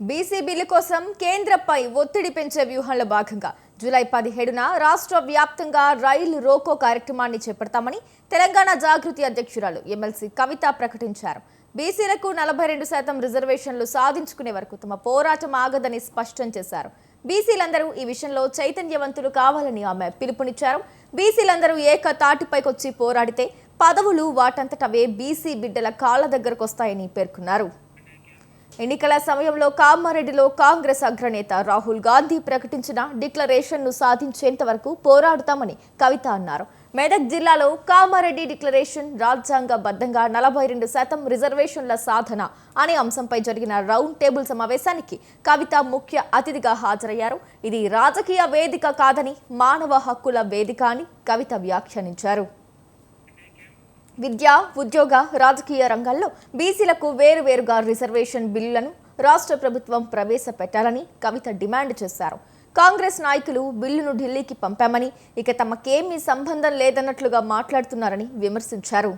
BC bill కోసం కేంద్రంపై ఒత్తిడి పెంచే వ్యూహంలో భాగంగా జూలై పదిహేడున రాష్ట్ర వ్యాప్తంగా రైలు రోకో కార్యక్రమాన్ని చేపడతామని తెలంగాణ జాగృతి అధ్యక్షురాలు ఎమ్మెల్సీ కవిత ప్రకటించారు. బీసీలకు నలభై రెండు శాతం రిజర్వేషన్లు సాధించుకునే వరకు తమ పోరాటం ఆగదని స్పష్టం చేశారు. బీసీలందరూ ఈ విషయంలో చైతన్యవంతులు కావాలని ఆమె పిలుపునిచ్చారు. బీసీలందరూ ఏక తాటిపైకొచ్చి పోరాడితే పదవులు వాటంతటవే బీసీ బిడ్డల కాళ్ళ దగ్గరకొస్తాయని పేర్కొన్నారు. ఎన్నికల సమయంలో కామారెడ్డిలో కాంగ్రెస్ అగ్రనేత రాహుల్ గాంధీ ప్రకటించిన డిక్లరేషన్ను సాధించేంత వరకు పోరాడుతామని కవిత అన్నారు. మెదక్ జిల్లాలో కామారెడ్డి డిక్లరేషన్ రాజ్యాంగబద్ధంగా నలభై రెండు శాతం రిజర్వేషన్ల సాధన అనే అంశంపై జరిగిన రౌండ్ టేబుల్ సమావేశానికి కవిత ముఖ్య అతిథిగా హాజరయ్యారు. ఇది రాజకీయ వేదిక కాదని మానవ హక్కుల వేదిక అని కవిత వ్యాఖ్యానించారు. విద్య ఉద్యోగ రాజకీయ రంగాల్లో బీసీలకు వేరువేరుగా రిజర్వేషన్ బిల్లులను రాష్ట్ర ప్రభుత్వం ప్రవేశపెట్టాలని కవిత డిమాండ్ చేశారు. కాంగ్రెస్ నాయకులు బిల్లును ఢిల్లీకి పంపామని ఇక తమకేమీ సంబంధం లేదన్నట్లుగా మాట్లాడుతున్నారని విమర్శించారు.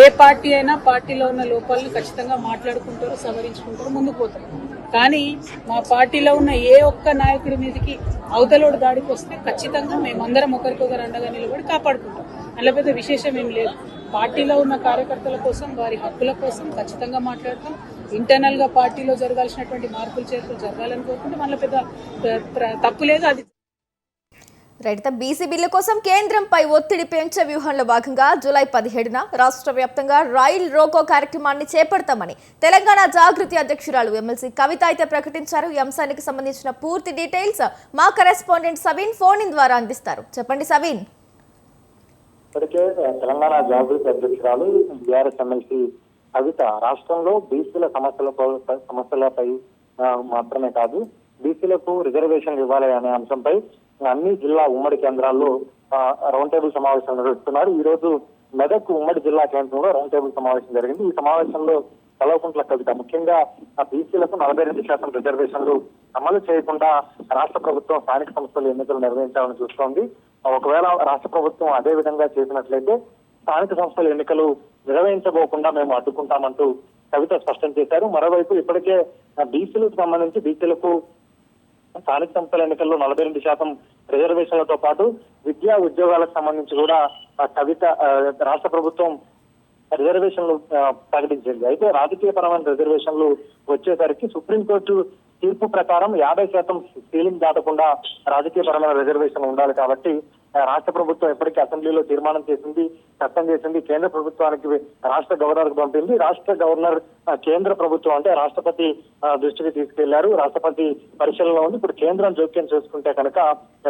ఏ పార్టీ అయినా పార్టీలో ఉన్న లోపాలను ఖచ్చితంగా మాట్లాడుకుంటారు సవరించుకుంటారు ముందుకు పోతారు. కానీ మా పార్టీలో ఉన్న ఏ ఒక్క నాయకుడి మీదకి అవతలోడు దాడికి వస్తే ఖచ్చితంగా మేమందరం ఒకరికొకరు అండగా నిలబడి కాపాడుకుంటాం. అందులో పెద్ద విశేషం ఏం లేదు. పార్టీలో ఉన్న కార్యకర్తల కోసం వారి హక్కుల కోసం ఖచ్చితంగా మాట్లాడతాం. ఇంటర్నల్గా పార్టీలో జరగాల్సినటువంటి మార్పులు చేర్పులు జరగాలని కోరుకుంటే మళ్ళీ పెద్ద తప్పు లేదు అది రైట్ బీసీ బిల్లు కోసం కేంద్రంపై ఒత్తిడి పెంచే వ్యూహంలో భాగంగా జూలై పదిహేడున రాష్ట్ర వ్యాప్తంగా రైల్ రోకో కార్యక్రమాన్ని చేపడతామని తెలంగాణ జాగృతి అధ్యక్షురాలు ఎమ్మెల్సీ కవిత అయితే ప్రకటించారు. ఈ అంశానికి సంబంధించిన పూర్తి డీటెయిల్స్ మా కరెస్పాండెంట్ సవీన్ ఫోన్ ఇన్ ద్వారా అందిస్తారు. చెప్పండి సవీన్. ఇప్పటికే తెలంగాణ జాగృతి అధ్యక్షురాలు బీఆర్ఎస్ ఎమ్మెల్సీ కవిత రాష్ట్రంలో బీసీల సమస్యల సమస్యలపై మాత్రమే కాదు బీసీలకు రిజర్వేషన్ ఇవ్వాలి అనే అంశంపై అన్ని జిల్లా ఉమ్మడి కేంద్రాల్లో ఆ, రౌండ్ టేబుల్ సమావేశం నిర్వహిస్తున్నారు. ఈ రోజు మెదక్ ఉమ్మడి జిల్లా కేంద్రంలో రౌండ్ టేబుల్ సమావేశం జరిగింది. ఈ సమావేశంలో కలవకుంట్ల కవిత ముఖ్యంగా ఆ బీసీలకు నలభై రెండు శాతం రిజర్వేషన్లు అమలు చేయకుండా రాష్ట్ర ప్రభుత్వం స్థానిక సంస్థలు ఎన్నికలు నిర్వహించాలని చూస్తోంది. ఒకవేళ రాష్ట్ర ప్రభుత్వం అదే విధంగా చేసినట్లయితే స్థానిక సంస్థల ఎన్నికలు నిర్వహించబోకుండా మేము అడ్డుకుంటామంటూ కవిత స్పష్టం చేశారు. మరోవైపు ఇప్పటికే బీసీలకు సంబంధించి బీసీలకు స్థానిక సంస్థల ఎన్నికల్లో నలభై రెండు శాతం రిజర్వేషన్లతో పాటు విద్యా ఉద్యోగాలకు సంబంధించి కూడా కవిత రాష్ట్ర ప్రభుత్వం రిజర్వేషన్లు ప్రకటించింది. అయితే రాజకీయ పరమైన రిజర్వేషన్లు వచ్చేసరికి సుప్రీంకోర్టు తీర్పు ప్రకారం యాభై శాతం సీలింగ్ దాటకుండా రాజకీయ పరమైన రిజర్వేషన్ ఉండాలి కాబట్టి రాష్ట్ర ప్రభుత్వం ఎప్పటికీ అసెంబ్లీలో తీర్మానం చేసింది చట్టం చేసింది కేంద్ర ప్రభుత్వానికి రాష్ట్ర గవర్నర్కు పంపింది. రాష్ట్ర గవర్నర్ కేంద్ర ప్రభుత్వం అంటే రాష్ట్రపతి దృష్టికి తీసుకెళ్ళారు. రాష్ట్రపతి పరిశీలనలో ఉంది. ఇప్పుడు కేంద్రం జోక్యం చేసుకుంటే కనుక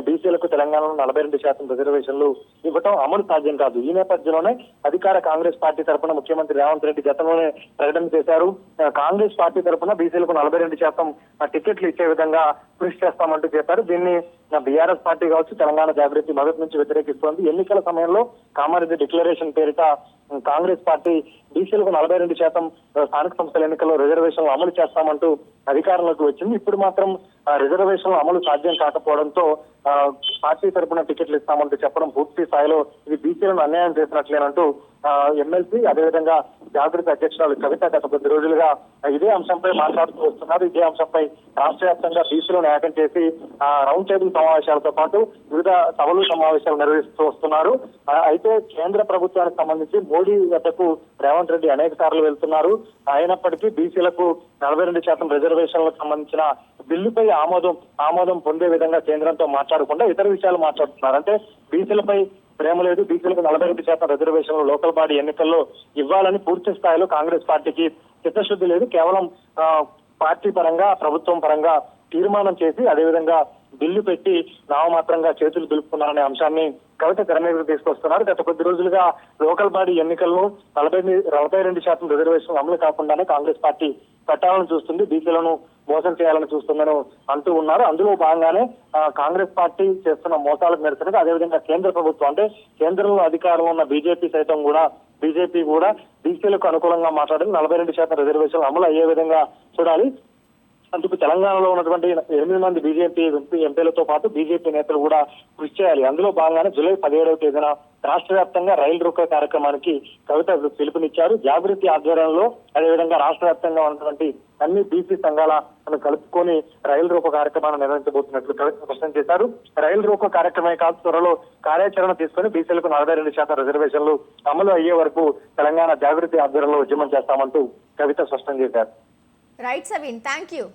బీసీలకు తెలంగాణలో నలభై రెండు శాతం రిజర్వేషన్లు ఇవ్వటం అమలు సాధ్యం కాదు. ఈ నేపథ్యంలోనే అధికార కాంగ్రెస్ పార్టీ తరపున ముఖ్యమంత్రి రేవంత్ రెడ్డి గతంలోనే ప్రకటన చేశారు. కాంగ్రెస్ పార్టీ తరపున బీసీలకు నలభై రెండు శాతం టికెట్లు ఇచ్చే విధంగా కృషి చేస్తామంటూ చెప్పారు. దీన్ని బీఆర్ఎస్ పార్టీ కావచ్చు తెలంగాణ జాగృతి మొదటి నుంచి వ్యతిరేకిస్తోంది. ఎన్నికల సమయంలో కామారెడ్డి డిక్లరేషన్ పేరిట కాంగ్రెస్ పార్టీ బీసీలకు నలభై రెండు శాతం స్థానిక సంస్థల ఎన్నికల్లో రిజర్వేషన్లు అమలు చేస్తామంటూ అధికారంలోకి వచ్చింది. ఇప్పుడు మాత్రం రిజర్వేషన్లు అమలు సాధ్యం కాకపోవడంతో పార్టీ తరపున టికెట్లు ఇస్తామంటూ చెప్పడం పూర్తి స్థాయిలో ఇది బీసీలను అన్యాయం చేసినట్లేనంటూ ఎమ్మెల్సీ అదేవిధంగా జాగృతి అధ్యక్షురాలు కవిత గత కొద్ది రోజులుగా ఇదే అంశంపై మాట్లాడుతూ వస్తున్నారు. ఇదే అంశంపై రాష్ట్ర వ్యాప్తంగా బీసీలను ఏకం చేసి రౌండ్ టేబుల్ సమావేశాలతో పాటు వివిధ సభలు సమావేశాలు నిర్వహిస్తూ వస్తున్నారు. అయితే కేంద్ర ప్రభుత్వానికి సంబంధించి మోడీ వద్దకు రేవంత్ రెడ్డి అనేక సార్లు వెళ్తున్నారు. అయినప్పటికీ బీసీలకు నలభై రెండు శాతం రిజర్వేషన్లకు సంబంధించిన బిల్లుపై ఆమోదం ఆమోదం పొందే విధంగా కేంద్రంతో మాట్లాడకుండా ఇతర విషయాలు మాట్లాడుతున్నారు. అంటే బీసీలపై ప్రేమ లేదు. బీసీలకు నలభై రెండు శాతం రిజర్వేషన్లు లోకల్ బాడీ ఎన్నికల్లో ఇవ్వాలని పూర్తి స్థాయిలో కాంగ్రెస్ పార్టీకి చిత్తశుద్ధి లేదు. కేవలం పార్టీ పరంగా ప్రభుత్వం పరంగా తీర్మానం చేసి అదేవిధంగా బిల్లు పెట్టి నామమాత్రంగా చేతులు దులుపుకున్నారనే అంశాన్ని కవిత తెర మీదకు తీసుకొస్తున్నారు. గత కొద్ది రోజులుగా లోకల్ బాడీ ఎన్నికల్లో నలభై నలభై రెండు శాతం రిజర్వేషన్ అమలు కాకుండానే కాంగ్రెస్ పార్టీ పెట్టాలని చూస్తుంది బీసీలను మోసం చేయాలని చూస్తుందని అంటూ ఉన్నారు. అందులో భాగంగానే కాంగ్రెస్ పార్టీ చేస్తున్న మోసాలకు నిరసనగా అదేవిధంగా కేంద్ర ప్రభుత్వం అంటే కేంద్రంలో అధికారంలో ఉన్న బీజేపీ సైతం కూడా బీజేపీ కూడా బీసీలకు అనుకూలంగా మాట్లాడి నలభై రెండు శాతం రిజర్వేషన్లు అమలు అయ్యే విధంగా చూడాలి. అందుకు తెలంగాణలో ఉన్నటువంటి ఎనిమిది మంది బీజేపీ ఎంపీ ఎంపీలతో పాటు బీజేపీ నేతలు కూడా కృషి చేయాలి. అందులో భాగంగానే జూలై పదిహేడవ తేదీన రాష్ట్ర వ్యాప్తంగా రైలు రోకో కార్యక్రమానికి కవిత పిలుపునిచ్చారు. జాగృతి ఆధ్వర్యంలో అదేవిధంగా రాష్ట్ర వ్యాప్తంగా ఉన్నటువంటి అన్ని బీసీ సంఘాలను కలుపుకొని రైలు రోకో కార్యక్రమాన్ని నిర్వహించబోతున్నట్లు కవిత స్పష్టం చేశారు. రైలు రోకో కార్యక్రమమే కాదు త్వరలో కార్యాచరణ తీసుకొని బీసీలకు నలభై రెండు శాతం రిజర్వేషన్లు అమలు అయ్యే వరకు తెలంగాణ జాగృతి ఆధ్వర్యంలో ఉద్యమం చేస్తామంటూ కవిత స్పష్టం చేశారు. Right, Sabine. Thank you.